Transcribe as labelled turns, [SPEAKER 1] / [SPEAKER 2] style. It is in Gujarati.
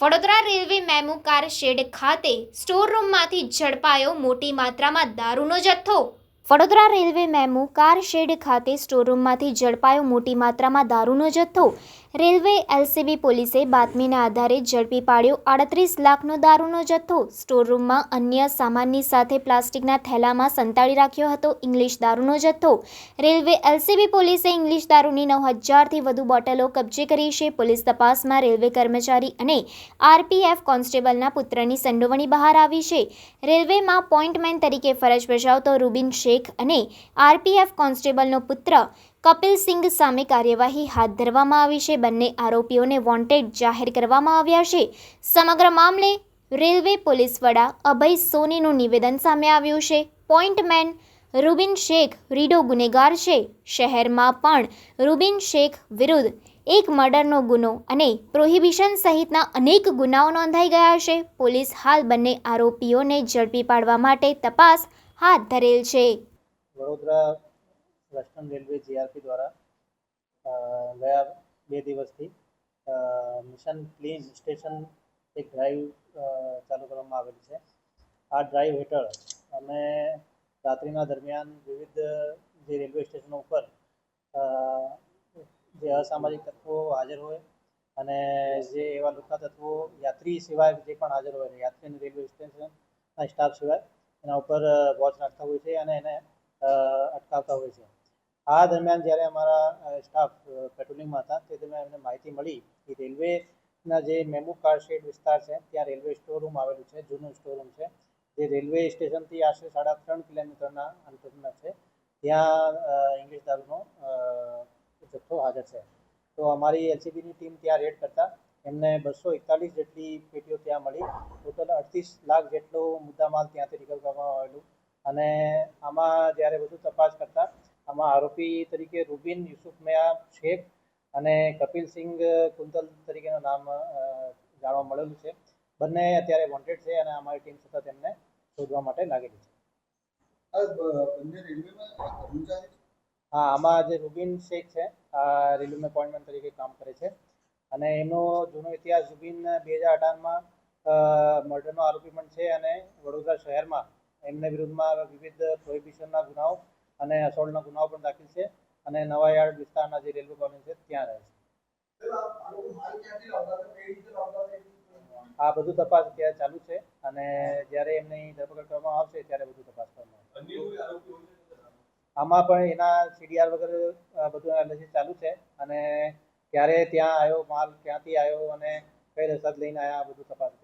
[SPEAKER 1] Vadodara railway MEMU car shed ખાતે સ્ટોર રૂમમાંથી ઝડપાયો મોટી માત્રામાં દારૂનો જથ્થો. Vadodara railway MEMU car shed ખાતે સ્ટોર રૂમમાંથી ઝડપાયો મોટી માત્રામાં દારૂનો જથ્થો. રેલવે એલસીબી પોલીસે બાતમીના આધારે ઝડપી પાડ્યો આડત્રીસ લાખનો દારૂનો જથ્થો. સ્ટોર રૂમમાં અન્ય સામાનની સાથે પ્લાસ્ટિકના થેલામાં સંતાડી રાખ્યો હતો ઇંગ્લિશ દારૂનો જથ્થો. રેલવે એલસીબી પોલીસે ઇંગ્લિશ દારૂની નવ હજારથી વધુ બોટલો કબજે કરી છે. પોલીસ તપાસમાં રેલવે કર્મચારી અને આરપીએફ કોન્સ્ટેબલના પુત્રની સંડોવણી બહાર આવી છે. રેલવેમાં પોઇન્ટમેન તરીકે ફરજ બજાવતો રૂબિન શેખ અને આરપીએફ કોન્સ્ટેબલનો પુત્ર કપિલ સિંઘ સામે કાર્યવાહી હાથ ધરવામાં આવી છે. બંને આરોપીઓને વોન્ટેડ જાહેર કરવામાં આવ્યા છે. સમગ્ર મામલે રેલવે પોલીસ વડા અભય સોનીનું નિવેદન સામે આવ્યું છે. પોઇન્ટમેન રૂબિન શેખ રીડો ગુનેગાર છે. શહેરમાં પણ રૂબિન શેખ વિરુદ્ધ એક મર્ડરનો ગુનો અને પ્રોહિબિશન સહિતના અનેક ગુનાઓ નોંધાઈ ગયા છે. પોલીસ હાલ બંને આરોપીઓને ઝડપી પાડવા માટે તપાસ હાથ ધરેલ છે.
[SPEAKER 2] વડોદરા વેસ્ટર્ન રેલવે જીઆરપી દ્વારા ગયા બે દિવસથી મિશન ક્લીન સ્ટેશન એક ડ્રાઈવ ચાલુ કરવામાં આવેલી છે. આ ડ્રાઈવ હેઠળ અમે રાત્રિના દરમિયાન વિવિધ જે રેલવે સ્ટેશનો ઉપર જે અસામાજિક તત્વો હાજર હોય અને જે એવા લુકા તત્વો યાત્રી સિવાય જે પણ હાજર હોય, યાત્રી રેલવે સ્ટેશનના સ્ટાફ સિવાય એના ઉપર વોચ રાખતા હોય છે અને એને અટકાવતા હોય છે. આ દરમિયાન જ્યારે અમારા સ્ટાફ પેટ્રોલિંગમાં હતા, તે દરમિયાન એમને માહિતી મળી કે રેલવેના જે મેમુ કારશેડ વિસ્તાર છે, ત્યાં રેલવે સ્ટોર રૂમ આવેલું છે, જૂનું સ્ટોર રૂમ છે. જે રેલવે સ્ટેશનથી આશરે સાડા ત્રણ કિલોમીટરના અંતરના છે. ત્યાં ઇંગ્લિશ દારૂનો જથ્થો હાજર છે. તો અમારી એલસીબીની ટીમ ત્યાં રેડ કરતા એમને બસો એકતાલીસ જેટલી પેટીઓ ત્યાં મળી. ટોટલ અડતીસ લાખ જેટલો મુદ્દામાલ ત્યાંથી રિકવર કરવામાં આવેલું. અને આમાં જ્યારે બધું તપાસ કરતા આમાં આરોપી તરીકે રૂબિન યુસુફ મિયા શેખ અને કપિલ સિંઘ કુંતલ તરીકેનું નામ જાણવા મળેલું છે. બંને અત્યારે વોન્ટેડ છે અને અમારી ટીમ સતત એમને શોધવા માટે લાગેલી છે? હા આમાં જે રૂબિન શેખ છે આ રેલવે એપોઇન્ટમેન્ટ તરીકે કામ કરે છે. અને એમનો જૂનો ઇતિહાસ જુબીન બે હજાર અઢારમાં મર્ડરનો આરોપી પણ છે અને વડોદરા શહેરમાં એમના વિરુદ્ધમાં વિવિધ પ્રોહિબિશનના ગુનાઓ અને અસોલ્ટના ગુનાઓ પણ દાખલ છે અને નવાયાર્ડ વિસ્તારના જે રેલવે કોલોની છે ત્યાં રહે છે
[SPEAKER 3] આ બધું
[SPEAKER 2] તપાસ અત્યારે ચાલુ છે અને જ્યારે એમની ધરપકડ કરવામાં આવશે ત્યારે બધું તપાસ કરવામાં આવશે? આમાં પણ એના સીડીઆર વગેરે બધું એનાલિસિસ ચાલુ છે અને ક્યારે ત્યાં આવ્યો માલ ક્યાંથી આવ્યો અને કઈ રસાદ લઈને આવ્યા બધું તપાસ